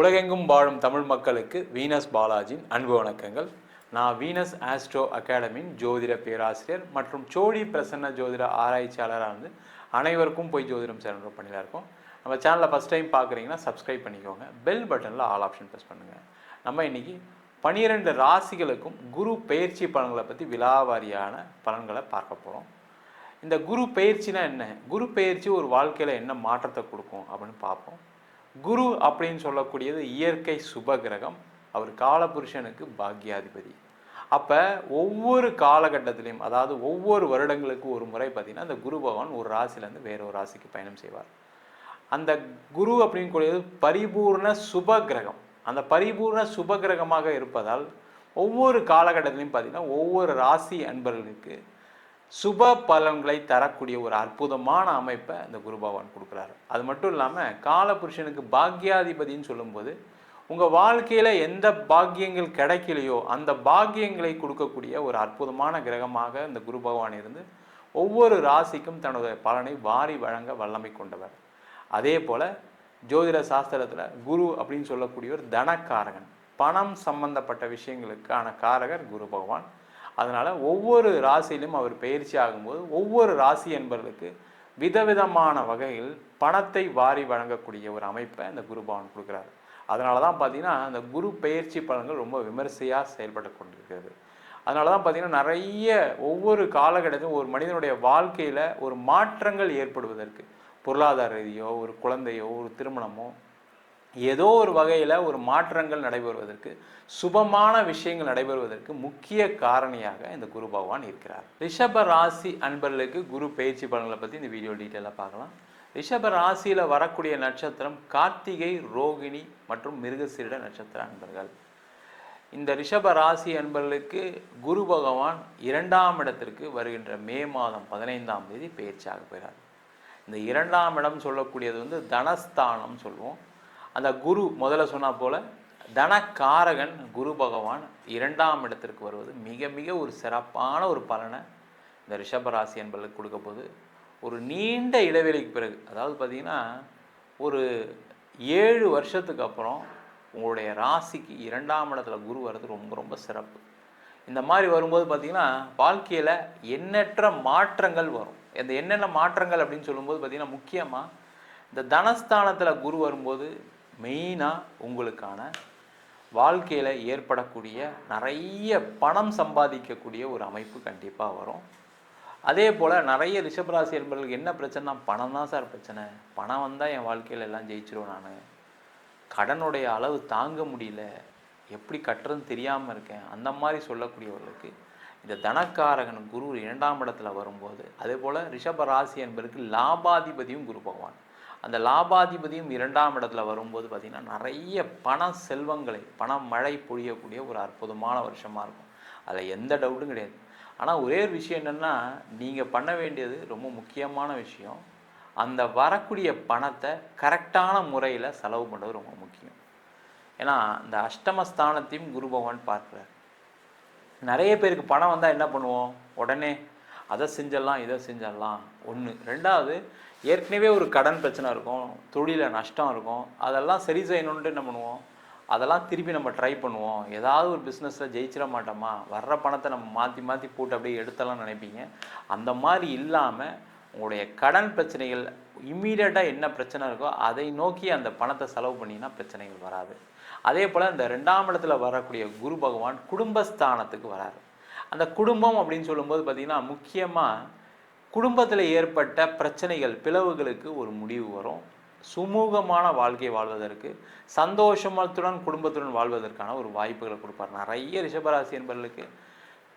உலகெங்கும் வாழும் தமிழ் மக்களுக்கு வீனஸ் பாலாஜியின் அன்பு வணக்கங்கள். நான் வீனஸ் ஆஸ்ட்ரோ அகாடமியின் ஜோதிட பேராசிரியர் மற்றும் சோழி பிரசன்ன ஜோதிட ஆராய்ச்சியாளராக இருந்து அனைவருக்கும் போய் ஜோதிடம் சேர்ந்த பண்ணிதான் இருக்கோம். நம்ம சேனலை ஃபஸ்ட் டைம் பார்க்குறீங்கன்னா சப்ஸ்கிரைப் பண்ணிக்கோங்க. பெல் பட்டனில் ஆல் ஆப்ஷன் ப்ரெஸ் பண்ணுங்கள் நம்ம இன்றைக்கி பனிரெண்டு ராசிகளுக்கும் குரு பெயர்ச்சி பலன்களை பற்றி விலாவாரியான பலன்களை பார்க்க போகிறோம் இந்த குரு பயிற்சினா என்ன? குரு பெயர்ச்சி ஒரு வாழ்க்கையில் என்ன மாற்றத்தை கொடுக்கும் அப்படின்னு பார்ப்போம். குரு அப்படின்னு சொல்லக்கூடியது இயற்கை சுப கிரகம் அவர் காலபுருஷனுக்கு பாக்யாதிபதி. அப்போ ஒவ்வொரு காலகட்டத்திலையும் அதாவது ஒவ்வொரு வருடங்களுக்கு ஒரு முறை பார்த்தீங்கன்னா அந்த குரு பகவான் ஒரு ராசிலேருந்து வேற ஒரு ராசிக்கு பயணம் செய்வார். அந்த குரு அப்படின்னு கூடியது பரிபூர்ண சுப கிரகம் அந்த பரிபூர்ண சுப கிரகமாக இருப்பதால் ஒவ்வொரு காலகட்டத்திலையும் பார்த்தீங்கன்னா ஒவ்வொரு ராசி அன்பர்களுக்கு சுப பலன்களை தரக்கூடிய ஒரு அற்புதமான அமைப்பை இந்த குரு பகவான் கொடுக்குறாரு. அது மட்டும் இல்லாமல் காலபுருஷனுக்கு பாக்யாதிபதின்னு சொல்லும்போது உங்கள் வாழ்க்கையில் எந்த பாக்கியங்கள் கிடைக்கலையோ அந்த பாக்கியங்களை கொடுக்கக்கூடிய ஒரு அற்புதமான கிரகமாக இந்த குரு பகவான் இருந்து ஒவ்வொரு ராசிக்கும் தன்னுடைய பலனை வாரி வழங்க வல்லமை கொண்டவர். அதே போல் ஜோதிட சாஸ்திரத்தில் குரு அப்படின்னு சொல்லக்கூடியவர் தனக்காரகன். பணம் சம்பந்தப்பட்ட விஷயங்களுக்கான காரகர் குரு பகவான். அதனால் ஒவ்வொரு ராசியிலும் அவர் பயிற்சி ஆகும்போது ஒவ்வொரு ராசி என்பவர்களுக்கு விதவிதமான வகையில் பணத்தை வாரி வழங்கக்கூடிய ஒரு அமைப்பை இந்த குருபவன் கொடுக்குறாரு. அதனால தான் பார்த்தீங்கன்னா அந்த குரு பயிற்சி பலன்கள் ரொம்ப விமரிசையாக செயல்பட்டு கொண்டிருக்கிறது. அதனால தான் பார்த்தீங்கன்னா நிறைய ஒவ்வொரு காலகட்டத்திலும் ஒரு மனிதனுடைய வாழ்க்கையில் ஒரு மாற்றங்கள் ஏற்படுவதற்கு பொருளாதார ரீதியோ ஒரு குழந்தையோ ஒரு திருமணமோ ஏதோ ஒரு வகையில் ஒரு மாற்றங்கள் நடைபெறுவதற்கு சுபமான விஷயங்கள் நடைபெறுவதற்கு முக்கிய காரணியாக இந்த குரு பகவான் இருக்கிறார். ரிஷப ராசி அன்பர்களுக்கு குரு பயிற்சி பலன்களை பற்றி இந்த வீடியோ டீட்டெயிலாக பார்க்கலாம். ரிஷப ராசியில் வரக்கூடிய நட்சத்திரம் கார்த்திகை ரோகிணி மற்றும் மிருகசீரிட நட்சத்திர அன்பர்கள். இந்த ரிஷப ராசி அன்பர்களுக்கு குரு பகவான் இரண்டாம் இடத்திற்கு வருகின்ற மே மாதம் பதினைந்தாம் தேதி பயிற்சியாக போகிறார் இந்த இரண்டாம் இடம் சொல்லக்கூடியது வந்து தனஸ்தானம் சொல்லுவோம். அந்த குரு முதல்ல சொன்னா போல தனக்காரகன் குரு பகவான் இரண்டாம் இடத்திற்கு வருவது மிக மிக ஒரு சிறப்பான ஒரு பலனை இந்த ரிஷபராசி என்பதற்கு கொடுக்க போது ஒரு நீண்ட இடைவெளிக்கு பிறகு அதாவது பார்த்தீங்கன்னா ஒரு ஏழு வருஷத்துக்கு அப்புறம் உங்களுடைய ராசிக்கு இரண்டாம் இடத்துல குரு வர்றது ரொம்ப ரொம்ப சிறப்பு. இந்த மாதிரி வரும்போது பார்த்தீங்கன்னா வாழ்க்கையில் எண்ணற்ற மாற்றங்கள் வரும். இந்த என்னென்ன மாற்றங்கள் அப்படின்னு சொல்லும்போது பார்த்தீங்கன்னா முக்கியமாக இந்த தனஸ்தானத்தில் குரு வரும்போது மெயினாக உங்களுக்கான வாழ்க்கையில் ஏற்படக்கூடிய நிறைய பணம் சம்பாதிக்கக்கூடிய ஒரு அமைப்பு கண்டிப்பாக வரும். அதே போல் நிறைய ரிஷபராசி என்பவர்களுக்கு என்ன பிரச்சனைனா பணம் தான் சார் பிரச்சனை. பணம் வந்தால் என் வாழ்க்கையில் எல்லாம் ஜெயிச்சிருவேன் நான். கடனுடைய அளவு தாங்க முடியல. எப்படி கட்டுறதுன்னு தெரியாமல் இருக்கேன். அந்த மாதிரி சொல்லக்கூடியவர்களுக்கு இந்த தனக்காரகன் குரு இரண்டாம் இடத்துல வரும்போது அதே போல் ரிஷப ராசி என்பதற்கு லாபாதிபதியும் குரு பகவான். அந்த லாபாதிபதியும் இரண்டாம் இடத்துல வரும்போது பார்த்திங்கன்னா நிறைய பண செல்வங்களை பண மழை பொழியக்கூடிய ஒரு அற்புதமான வருஷமாக இருக்கும். அதில் எந்த டவுட்டும் கிடையாது. ஆனால் ஒரே ஒரு விஷயம் என்னென்னா நீங்கள் பண்ண வேண்டியது ரொம்ப முக்கியமான விஷயம். அந்த வரக்கூடிய பணத்தை கரெக்டான முறையில் செலவு பண்ணுறது ரொம்ப முக்கியம். ஏன்னா இந்த அஷ்டமஸ்தானத்தையும் குரு பகவான் பார்க்குறார். நிறைய பேருக்கு பணம் வந்தால் என்ன பண்ணுவோம்? உடனே அதை செஞ்சிடலாம் இதை செஞ்சிடலாம் ஒன்று ரெண்டாவது ஏற்கனவே ஒரு கடன் பிரச்சனை இருக்கும் தொழிலில் நஷ்டம் இருக்கும் அதெல்லாம் சரி செய்யணுன்ட்டு என்ன பண்ணுவோம்? அதெல்லாம் திருப்பி நம்ம ட்ரை பண்ணுவோம். ஏதாவது ஒரு பிஸ்னஸில் ஜெயிச்சிட மாட்டோமா? வர்ற பணத்தை நம்ம மாற்றி மாற்றி போட்டு அப்படியே எடுத்தலாம் நினைப்பீங்க. அந்த மாதிரி இல்லாமல் உங்களுடைய கடன் பிரச்சனைகள் இம்மீடியட்டாக என்ன பிரச்சனை இருக்கோ அதை நோக்கி அந்த பணத்தை செலவு பண்ணிங்கன்னா பிரச்சனைகள் வராது. அதே போல் இந்த ரெண்டாம் இடத்துல வரக்கூடிய குரு பகவான் குடும்பஸ்தானத்துக்கு வராரு. அந்த குடும்பம் அப்படின்னு சொல்லும்போது பார்த்திங்கன்னா முக்கியமாக குடும்பத்தில் ஏற்பட்ட பிரச்சனைகள் பிளவுகளுக்கு ஒரு முடிவு வரும். சுமூகமான வாழ்க்கை வாழ்வதற்கு சந்தோஷமத்துடன் குடும்பத்துடன் வாழ்வதற்கான ஒரு வாய்ப்புகளை கொடுப்பார். நிறைய ரிஷபராசி என்பவர்களுக்கு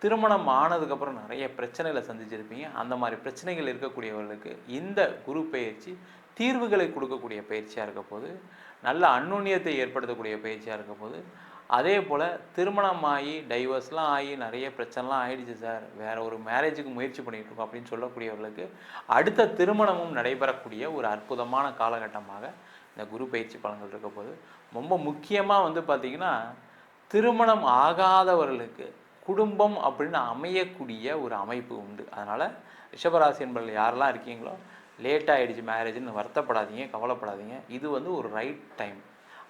திருமணம் ஆனதுக்கப்புறம் நிறைய பிரச்சனைகளை சந்திச்சிருப்பீங்க. அந்த மாதிரி பிரச்சனைகள் இருக்கக்கூடியவர்களுக்கு இந்த குரு பயிற்சி தீர்வுகளை கொடுக்கக்கூடிய பயிற்சியாக இருக்க போது நல்ல அந்நுண்ணியத்தை ஏற்படுத்தக்கூடிய பயிற்சியாக இருக்க போது அதே போல் திருமணம் ஆகி டைவர்ஸ்லாம் ஆகி நிறைய பிரச்சனைலாம் ஆகிடுச்சு சார். வேற ஒரு மேரேஜுக்கு முயற்சி பண்ணிகிட்டு இருக்கோம் அப்படின்னு சொல்லக்கூடியவர்களுக்கு அடுத்த திருமணமும் நடைபெறக்கூடிய ஒரு அற்புதமான காலகட்டமாக இந்த குரு பயிற்சி பலன்கள் இருக்க போது ரொம்ப முக்கியமாக வந்து பார்த்திங்கன்னா திருமணம் ஆகாதவர்களுக்கு குடும்பம் அப்படின்னு அமையக்கூடிய ஒரு அமைப்பு உண்டு. அதனால் ரிஷபராசி என்பவர்கள் யாரெல்லாம் இருக்கீங்களோ லேட் ஆகிடுச்சு மேரேஜ்னு வருத்தப்படாதீங்க கவலைப்படாதீங்க. இது வந்து ஒரு ரைட் டைம்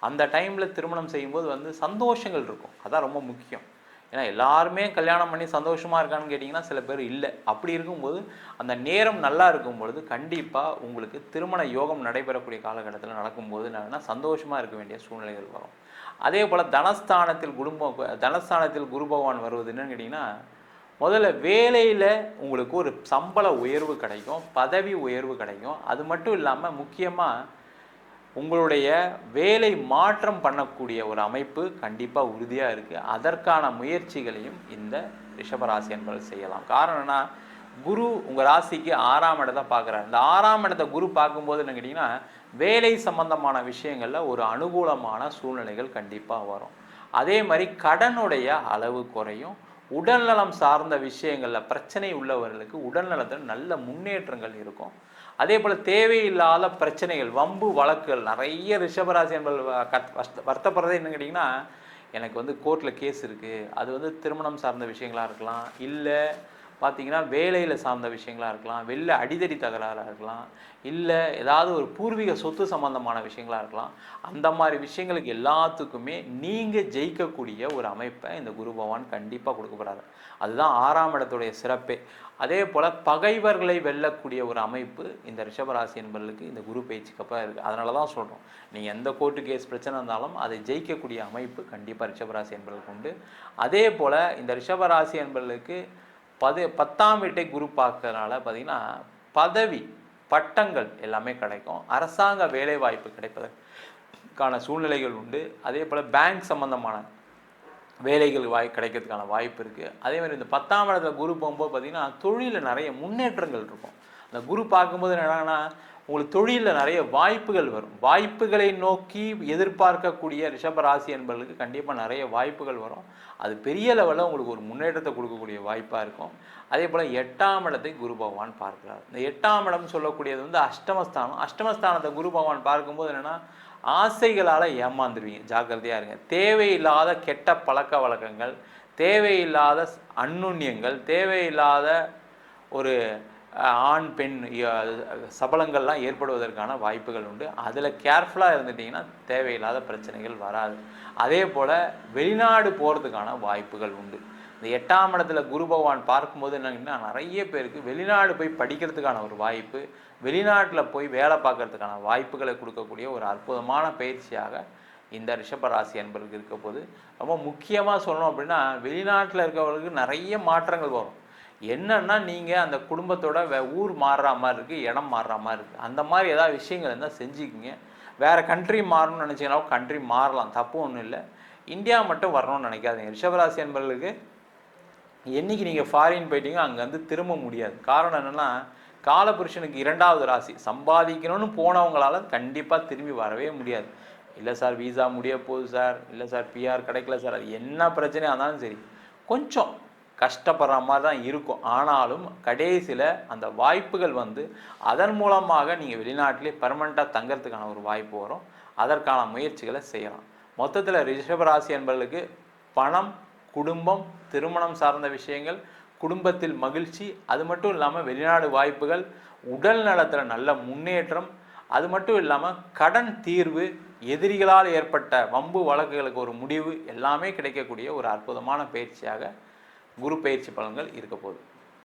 அந்த டைமில் திருமணம் செய்யும்போது வந்து சந்தோஷங்கள் இருக்கும். அதான் ரொம்ப முக்கியம். ஏன்னா எல்லாருமே கல்யாணம் பண்ணி சந்தோஷமாக இருக்கான்னு கேட்டிங்கன்னா சில பேர் இல்லை. அப்படி இருக்கும்போது அந்த நேரம் நல்லா இருக்கும் பொழுது கண்டிப்பாக உங்களுக்கு திருமண யோகம் நடைபெறக்கூடிய காலகட்டத்தில் நடக்கும்போது என்னன்னா சந்தோஷமாக இருக்க வேண்டிய சூழ்நிலைகள் வரும். அதே போல் தனஸ்தானத்தில் குடும்பம் தனஸ்தானத்தில் குரு பகவான் வருவது என்னன்னு கேட்டிங்கன்னா முதல்ல வேலையில் உங்களுக்கு ஒரு சம்பள உயர்வு கிடைக்கும் பதவி உயர்வு கிடைக்கும். அது மட்டும் இல்லாமல் முக்கியமாக உங்களுடைய வேலை மாற்றம் பண்ணக்கூடிய ஒரு அமைப்பு கண்டிப்பாக உறுதியாக இருக்குது அதற்கான முயற்சிகளையும் இந்த ரிஷபராசி என்பவர்கள் செய்யலாம். காரணம்னா குரு உங்கள் ராசிக்கு ஆறாம் இடத்தை பார்க்குறாரு. இந்த ஆறாம் இடத்தை குரு பார்க்கும்போது என்ன கேட்டிங்கன்னா வேலை சம்பந்தமான விஷயங்களில் ஒரு அனுகூலமான சூழ்நிலைகள் கண்டிப்பாக வரும். அதே மாதிரி கடனுடைய அளவு குறையும். உடல்நலம் சார்ந்த விஷயங்களில் பிரச்சனை உள்ளவர்களுக்கு உடல்நலத்தில் நல்ல முன்னேற்றங்கள் இருக்கும். அதே போல் தேவையில்லாத பிரச்சனைகள் வம்பு வழக்குகள் நிறைய ரிஷபராசி என்பது கத் வருத்தப்படுறதே என்னன்னு கேட்டிங்கன்னா எனக்கு வந்து கோர்ட்டில் கேஸ் இருக்குது அது வந்து திருமணம் சார்ந்த விஷயங்களாக இருக்கலாம். இல்லை பார்த்தீங்கன்னா வேலையில் சார்ந்த விஷயங்களாக இருக்கலாம் வெளில அடிதடி தகராறாக இருக்கலாம் இல்லை ஏதாவது ஒரு பூர்வீக சொத்து சம்பந்தமான விஷயங்களாக இருக்கலாம். அந்த மாதிரி விஷயங்களுக்கு எல்லாத்துக்குமே நீங்கள் ஜெயிக்கக்கூடிய ஒரு அமைப்பை இந்த குரு பகவான் கண்டிப்பாக கொடுக்கப்படுறாரு அதுதான் ஆறாம் இடத்துடைய சிறப்பே. அதே போல் பகைவர்களை வெல்லக்கூடிய ஒரு அமைப்பு இந்த ரிஷபராசி என்பர்களுக்கு இந்த குரு பயிற்சிக்கு அப்புறம் இருக்குது அதனால தான் சொல்கிறோம் நீங்கள் எந்த கோர்ட்டு கேஸ் பிரச்சனை இருந்தாலும் அதை ஜெயிக்கக்கூடிய அமைப்பு கண்டிப்பாக ரிஷபராசி என்பர்களுக்கு உண்டு. அதே போல் இந்த ரிஷபராசி என்பர்களுக்கு பது பத்தாம் வீட்டை குரு பார்க்கறதுனால பார்த்தீங்கன்னா பதவி பட்டங்கள் எல்லாமே கிடைக்கும். அரசாங்க வேலைவாய்ப்பு கிடைப்பதற்கான சூழ்நிலைகள் உண்டு. அதே போல் பேங்க் சம்பந்தமான வேலைகள் வாய் கிடைக்கிறதுக்கான வாய்ப்பு இருக்குது அதே மாதிரி இந்த பத்தாம் இடத்துல குரு போகும்போது பார்த்திங்கன்னா தொழிலில் நிறைய முன்னேற்றங்கள் இருக்கும். அந்த குரு பார்க்கும்போது என்னன்னா உங்களுக்கு தொழிலில் நிறைய வாய்ப்புகள் வரும். வாய்ப்புகளை நோக்கி எதிர்பார்க்கக்கூடிய ரிஷபராசி என்பவர்களுக்கு கண்டிப்பாக நிறைய வாய்ப்புகள் வரும். அது பெரிய லெவலில் உங்களுக்கு ஒரு முன்னேற்றத்தை கொடுக்கக்கூடிய வாய்ப்பாக இருக்கும். அதே போல் எட்டாம் இடத்தை குரு பகவான் பார்க்கிறார். இந்த எட்டாம் இடம் சொல்லக்கூடியது வந்து அஷ்டமஸ்தானம். அஷ்டமஸ்தானத்தை குரு பகவான் பார்க்கும்போது என்னென்னா ஆசைகளால் ஏமாந்துருவீங்க. ஜாக்கிரதையாக இருங்க. தேவையில்லாத கெட்ட பழக்க வழக்கங்கள் தேவையில்லாத ஸ்- அந்நுண்ணியங்கள் தேவையில்லாத ஒரு ஆண் பெண் சபலங்கள்லாம் ஏற்படுவதற்கான வாய்ப்புகள் உண்டு. அதில் கேர்ஃபுல்லாக இருந்துட்டிங்கன்னா தேவையில்லாத பிரச்சனைகள் வராது. அதே போல் வெளிநாடு போகிறதுக்கான வாய்ப்புகள் உண்டு. இந்த எட்டாம் இடத்துல குரு பகவான் பார்க்கும்போது என்னங்கன்னா நிறைய பேருக்கு வெளிநாடு போய் படிக்கிறதுக்கான ஒரு வாய்ப்பு வெளிநாட்டில் போய் வேலை பார்க்கறதுக்கான வாய்ப்புகளை கொடுக்கக்கூடிய ஒரு அற்புதமான பயிற்சியாக இந்த ரிஷபராசி என்பவருக்கு இருக்க போது ரொம்ப முக்கியமாக சொல்லணும் அப்படின்னா வெளிநாட்டில் இருக்கவங்களுக்கு நிறைய மாற்றங்கள் வரும். என்னன்னா நீங்கள் அந்த குடும்பத்தோட வே ஊர் மாறுற மாதிரி இருக்குது இடம் மாறுற மாதிரி இருக்குது அந்த மாதிரி ஏதாவது விஷயங்கள் இருந்தால் செஞ்சுக்கிங்க. வேறு கண்ட்ரி மாறணும்னு நினச்சிங்கன்னா கண்ட்ரி மாறலாம். தப்பு ஒன்றும் இல்லை. இந்தியா மட்டும் வரணும்னு நினைக்காதீங்க. ரிஷபராசி என்பவர்களுக்கு என்னைக்கு நீங்கள் ஃபாரின் போயிட்டீங்க அங்கேருந்து திரும்ப முடியாது. காரணம் என்னென்னா காலபுருஷனுக்கு இரண்டாவது ராசி. சம்பாதிக்கணும்னு போனவங்களால கண்டிப்பாக திரும்பி வரவே முடியாது. இல்லை சார் வீசா முடிய போகுது சார். இல்லை சார் பிஆர் கிடைக்கல சார். அது என்ன பிரச்சனையாக இருந்தாலும் சரி. கொஞ்சம் கஷ்டப்படுற மாதிரி தான் இருக்கும். ஆனாலும் கடைசியில் அந்த வாய்ப்புகள் வந்து அதன் மூலமாக நீங்கள் வெளிநாட்டிலே பர்மனெண்ட்டாக தங்கறதுக்கான ஒரு வாய்ப்பு வரும். அதற்கான முயற்சிகளை செய்யலாம். மொத்தத்தில் ரிஷபராசி என்பவர்களுக்கு பணம் குடும்பம் திருமணம் சார்ந்த விஷயங்கள் குடும்பத்தில் மகிழ்ச்சி அது மட்டும் இல்லாமல் வெளிநாடு வாய்ப்புகள் உடல் நலத்தில் நல்ல முன்னேற்றம் அது மட்டும் இல்லாமல் கடன் தீர்வு எதிரிகளால் ஏற்பட்ட வம்பு வழக்குகளுக்கு ஒரு முடிவு எல்லாமே கிடைக்கக்கூடிய ஒரு அற்புதமான பயிற்சியாக குரு பயிற்சி பலன்கள் இருக்க போகுது.